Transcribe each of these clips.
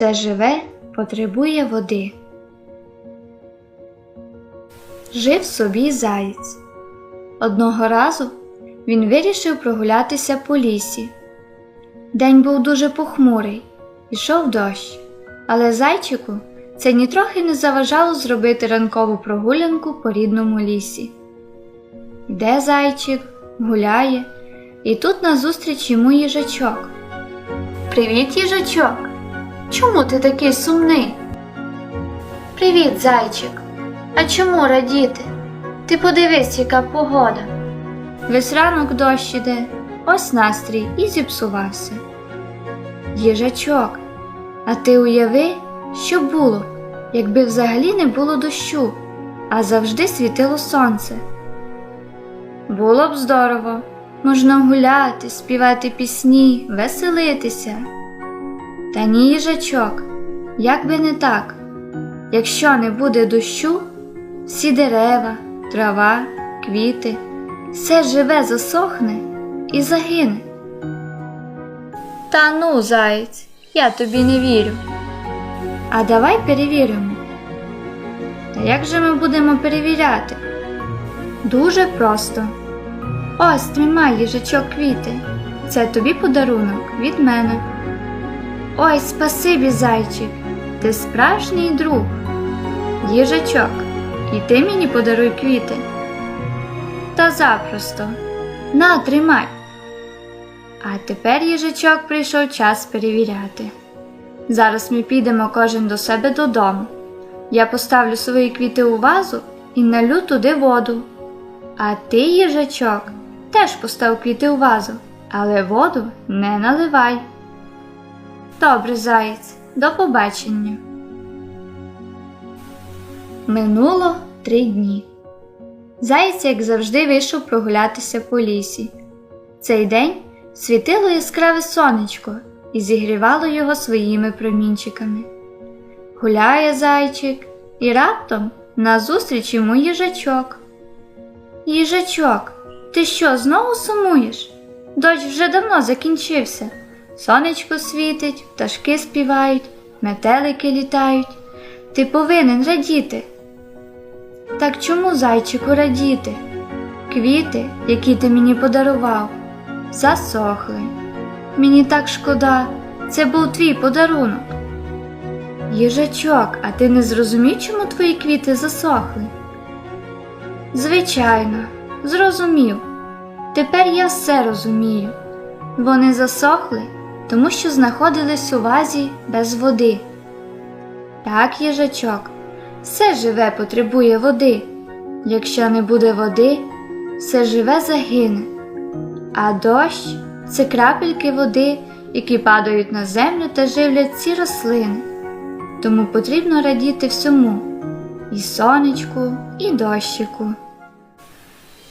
Все живе потребує води. Жив собі заєць. Одного разу він вирішив прогулятися по лісі. День був дуже похмурий, ішов дощ, але зайчику це нітрохи не заважало зробити ранкову прогулянку по рідному лісі. Йде зайчик, гуляє, і тут назустріч йому їжачок. Привіт, їжачок! Чому ти такий сумний? Привіт, зайчик. А чому радіти? Ти подивись, яка погода. Весь ранок дощ іде, ось настрій і зіпсувався. Їжачок, а ти уяви, що було, якби взагалі не було дощу, а завжди світило сонце. Було б здорово, можна гуляти, співати пісні, веселитися. Та ні, їжачок, як би не так. Якщо не буде дощу, всі дерева, трава, квіти, все живе засохне і загине. Та ну, заєць, я тобі не вірю. А давай перевіримо. Та як же ми будемо перевіряти? Дуже просто. Ось тримай їжачок квіти. Це тобі подарунок від мене. Ой, спасибі, зайчик, ти справжній друг. Їжачок, і ти мені подаруй квіти. Та запросто. На, тримай. А тепер їжачок прийшов час перевіряти. Зараз ми підемо кожен до себе додому. Я поставлю свої квіти у вазу і налю туди воду. А ти, їжачок, теж постав квіти у вазу, але воду не наливай. Добре, заєць, до побачення. Минуло три дні. Заєць, як завжди, вийшов прогулятися по лісі. Цей день світило яскраве сонечко і зігрівало його своїми промінчиками. Гуляє зайчик, і раптом назустріч йому їжачок. Їжачок, ти що, знову сумуєш? Дощ вже давно закінчився. Сонечко світить, пташки співають, метелики літають. Ти повинен радіти. Так чому, зайчику, радіти? Квіти, які ти мені подарував, засохли. Мені так шкода, це був твій подарунок. Їжачок, а ти не зрозумів, чому твої квіти засохли? Звичайно, зрозумів. Тепер я все розумію. Вони засохли, тому що знаходились у вазі без води. Так, їжачок, все живе потребує води. Якщо не буде води, все живе загине. А дощ це крапельки води, які падають на землю та живлять ці рослини. Тому потрібно радіти всьому і сонечку, і дощику.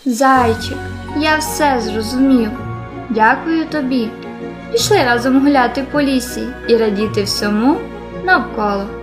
Зайчик, я все зрозумів. Дякую тобі. Пішли разом гуляти по лісі і радіти всьому навколо.